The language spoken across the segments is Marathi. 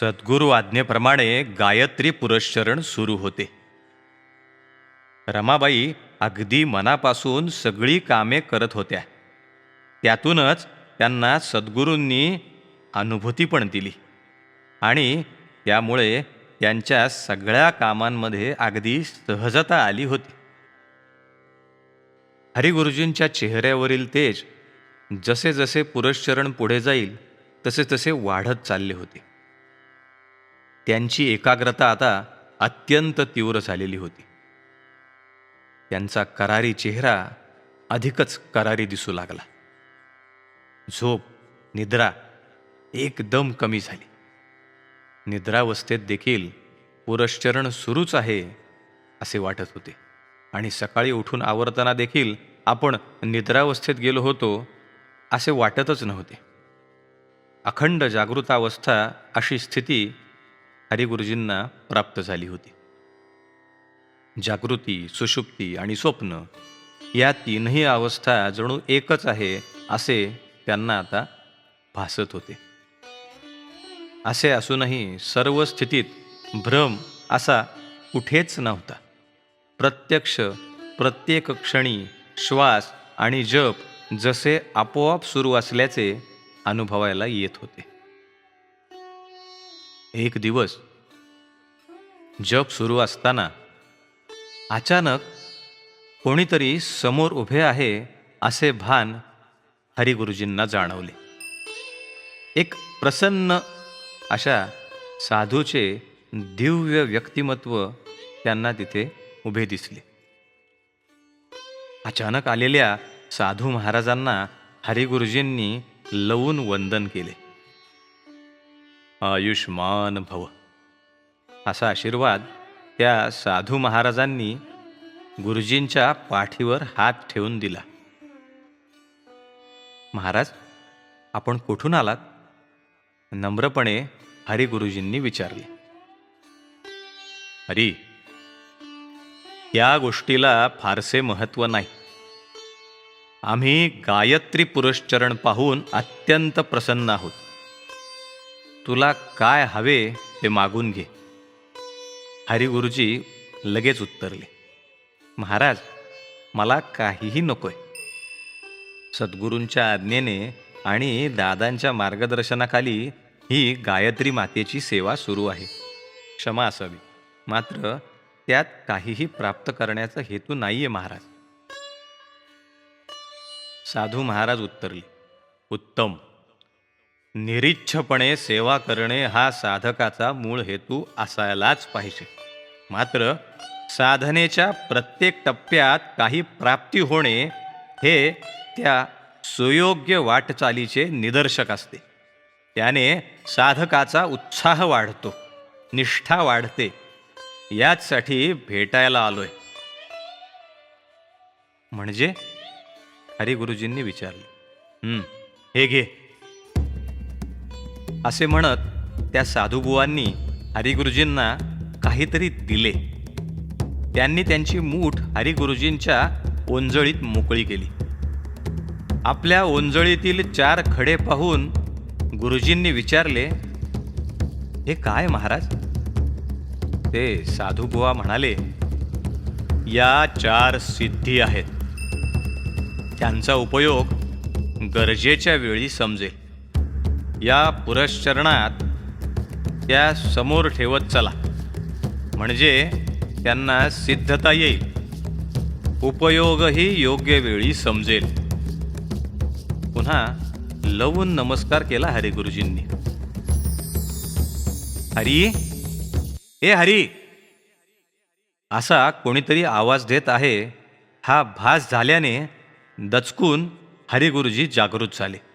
सद्गुरु आज्ञेप्रमाणे गायत्री पुरश्चरण सुरू होते. रमाबाई अगदी मनापासून सगळी कामे करत होत्या. त्यातूनच त्यांना सद्गुरूंनी अनुभूती पण दिली आणि त्यामुळे त्यांच्या सगळ्या कामांमध्ये अगदी सहजता आली होती. हरिगुरुजींच्या चेहऱ्यावरील तेज जसे जसे पुरश्चरण पुढे जाईल तसे तसे वाढत चालले होते. त्यांची एकाग्रता आता अत्यंत तीव्र झालेली होती. त्यांचा करारी चेहरा अधिकच करारी दिसू लागला. झोप निद्रा एकदम कमी झाली. निद्रावस्थेत देखील पुरश्चरण सुरूच आहे असे वाटत होते आणि सकाळी उठून आवरताना देखील आपण निद्रावस्थेत गेलो होतो असे वाटतच नव्हते. अखंड जागृतावस्था अशी स्थिती हरिगुरुजींना प्राप्त झाली होती. जागृती सुषुप्ती आणि स्वप्न या तीनही अवस्था जणू एकच आहे असे त्यांना आता भासत होते. असे असूनही सर्व स्थितीत भ्रम असा कुठेच नव्हता. प्रत्यक्ष प्रत्येक क्षणी श्वास आणि जप जसे आपोआप सुरू असल्याचे अनुभवायला येत होते. एक दिवस जग सुरू असताना अचानक कोणीतरी समोर उभे आहे असे भान हरिगुरुजींना जाणवले. एक प्रसन्न अशा साधूचे दिव्य व्यक्तिमत्व त्यांना तिथे उभे दिसले. अचानक आलेल्या साधू महाराजांना हरिगुरुजींनी लवून वंदन केले. आयुष्मान भव. असा आशीर्वाद त्या साधू महाराजांनी गुरुजींच्या पाठीवर हात ठेवून दिला. महाराज आपण कुठून आलात? नम्रपणे हरिगुरुजींनी विचारले. हरी या गोष्टीला फारसे महत्त्व नाही. आम्ही गायत्री पुरस्चरण पाहून अत्यंत प्रसन्न आहोत. तुला काय हवे ते मागून घे. हरिगुरुजी लगेच उत्तरले महाराज मला काहीही नकोय. सद्गुरूंच्या आज्ञेने आणि दादांच्या मार्गदर्शनाखाली ही गायत्री मातेची सेवा सुरू आहे. क्षमा असावी मात्र त्यात काहीही प्राप्त करण्याचा हेतू नाही आहे महाराज. साधू महाराज उत्तरले उत्तम निरीच्छपणे सेवा करणे हा साधकाचा मूळ हेतू असायलाच पाहिजे. मात्र साधनेच्या प्रत्येक टप्प्यात काही प्राप्ती होणे हे त्या सुयोग्य वाटचालीचे निदर्शक असते. त्याने साधकाचा उत्साह वाढतो निष्ठा वाढते. याचसाठी भेटायला आलोय. म्हणजे? हरिगुरुजींनी विचारले. हे घे. असे म्हणत त्या साधुबुवांनी हरिगुरुजींना काहीतरी दिले. त्यांनी त्यांची मूठ हरिगुरुजींच्या ओंजळीत मोकळी केली. आपल्या ओंजळीतील चार खडे पाहून गुरुजींनी विचारले हे काय महाराज? ते साधुबुवा म्हणाले या चार सिद्धी आहेत. त्यांचा उपयोग गरजेच्या वेळी समजेल. या पुरश्चरणात त्या समोर ठेवत चला. म्हणजे त्यांना सिद्धता येईल. उपयोगही योग्य वेळी समजेल. पुन्हा लवून नमस्कार केला हरिगुरुजींनी हरी? ए हरी! असा कोणीतरी आवाज देत आहे. हा भास झाल्याने दचकून हरिगुरुजी जागृत झाले.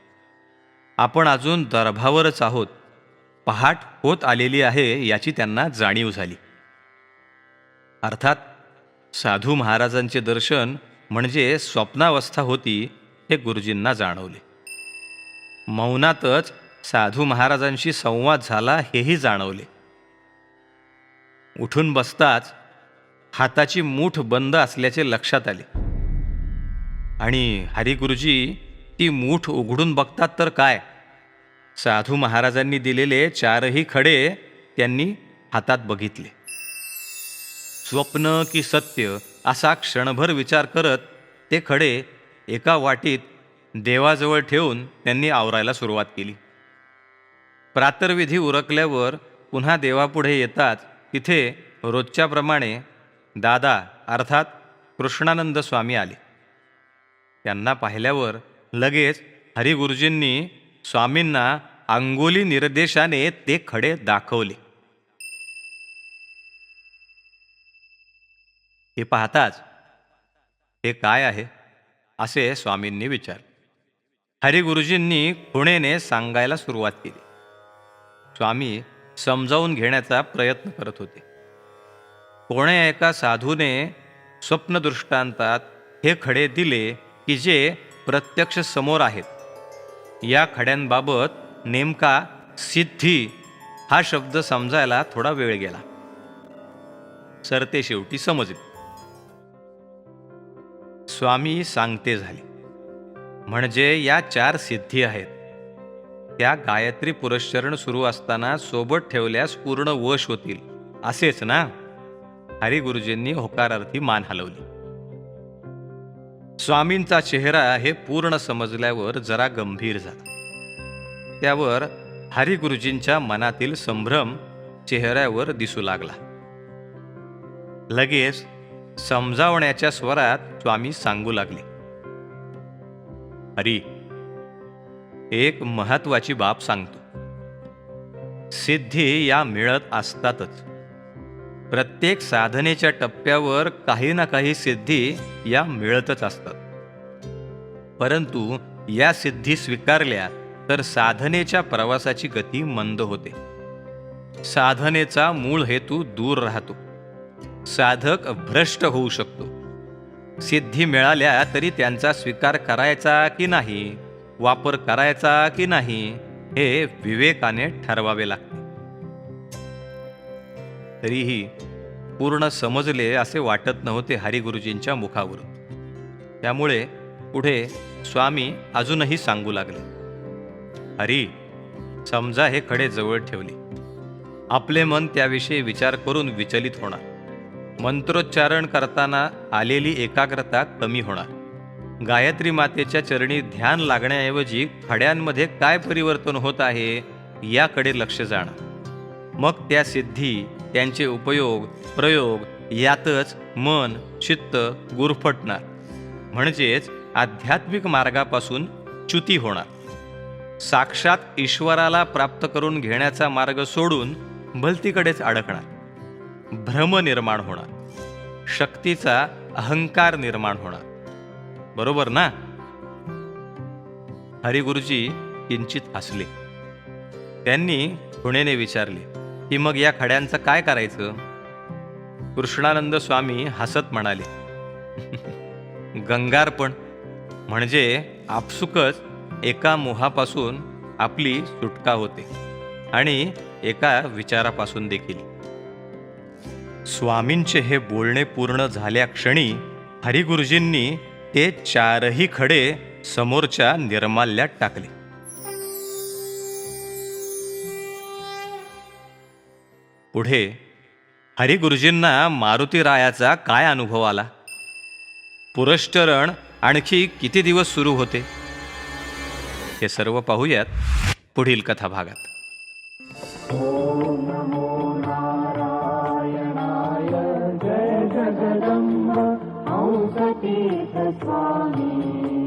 आपण अजून दर्भावरच आहोत. पहाट होत आलेली आहे याची त्यांना जाणीव झाली. अर्थात साधू महाराजांचे दर्शन म्हणजे स्वप्नावस्था होती हे गुरुजींना जाणवले. मौनातच साधू महाराजांशी संवाद झाला हेही जाणवले. उठून बसताच हाताची मूठ बंद असल्याचे लक्षात आले. आणि हरिगुरुजी ती मूठ उघडून बघतात तर काय? साधू महाराजांनी दिलेले चारही खडे त्यांनी हातात बघितले. स्वप्न की सत्य असा क्षणभर विचार करत ते खडे एका वाटीत देवाजवळ ठेवून त्यांनी आवरायला सुरुवात केली. प्रातर्विधी उरकल्यावर पुन्हा देवापुढे येतात. तिथे रोजच्याप्रमाणे दादा अर्थात कृष्णानंद स्वामी आले. त्यांना पाहिल्यावर लगेच हरिगुरुजींनी स्वामींना अंगोली निर्देशाने ते खडे दाखवले. हे पाहताच हे काय आहे? असे स्वामींनी विचारले. हरिगुरुजींनी खुणेने सांगायला सुरुवात केली. स्वामी समजावून घेण्याचा प्रयत्न करत होते. कोण्या एका साधूने स्वप्नदृष्टांतात हे खडे दिले की जे प्रत्यक्ष समोर आहेत. या खड्यांबाबत नेमका सिद्धी हा शब्द समजायला थोडा वेळ गेला. सरते शेवटी समजले. स्वामी सांगते झाले. म्हणजे या चार सिद्धी आहेत. त्या गायत्री पुरस्चरण सुरू असताना सोबत ठेवल्यास पूर्ण वश होतील. असेच ना? हरिगुरुजींनी होकारार्थी मान हलवली. स्वामींचा चेहरा हे पूर्ण समजल्यावर जरा गंभीर झाला. त्यावर हरिगुरुजींच्या मनातील संभ्रम चेहऱ्यावर दिसू लागला. लगेच समजावण्याच्या स्वरात स्वामी सांगू लागले. हरी एक महत्वाची बाब सांगतो. सिद्धी या मिळत असतातच. प्रत्येक साधनेच्या टप्प्यावर काही ना काही सिद्धी या मिळतच असतात. परंतु या सिद्धी स्वीकारल्या तर साधनेच्या प्रवासाची गती मंद होते. साधनेचा मूळ हेतू दूर राहतो. साधक भ्रष्ट होऊ शकतो. सिद्धी मिळाल्या तरी त्यांचा स्वीकार करायचा की नाही वापर करायचा की नाही हे विवेकाने ठरवावे लागते. तरीही पूर्ण समजले असे वाटत नव्हते हरिगुरुजींच्या मुखावरून. त्यामुळे पुढे स्वामी अजूनही सांगू लागले हरी समजा हे खडे जवळ ठेवले. आपले मन त्याविषयी विचार करून विचलित होणार. मंत्रोच्चारण करताना आलेली एकाग्रता कमी होणार. गायत्री मातेच्या चरणी ध्यान लागण्याऐवजी खड्यांमध्ये काय परिवर्तन होत आहे याकडे लक्ष जाणं मग त्या सिद्धी त्यांचे उपयोग प्रयोग यातच मन चित्त गुरफटणार. म्हणजेच आध्यात्मिक मार्गापासून च्युती होणार. साक्षात ईश्वराला प्राप्त करून घेण्याचा मार्ग सोडून भलतीकडेच अडकणार. भ्रम निर्माण होणार. शक्तीचा अहंकार निर्माण होणार. बरोबर ना? हरिगुरुजी किंचित हसले. त्यांनी खुणेने विचारले की मग या खड्यांचं काय करायचं? कृष्णानंद स्वामी हसत म्हणाले गंगारपण म्हणजे आपसुकच एका मोहापासून आपली सुटका होते आणि एका विचारापासून देखील. स्वामींचे हे बोलणे पूर्ण झाल्या क्षणी हरिगुरुजींनी ते चारही खडे समोरच्या निर्माल्यात टाकले. पुढे हरिगुरुजींना मारुती रायाचा काय अनुभव आला? पुरश्चरण आणखी किती दिवस सुरू होते? हे सर्व पाहूयात पुढील कथा भागात. जय जगदम्ब स्वामी.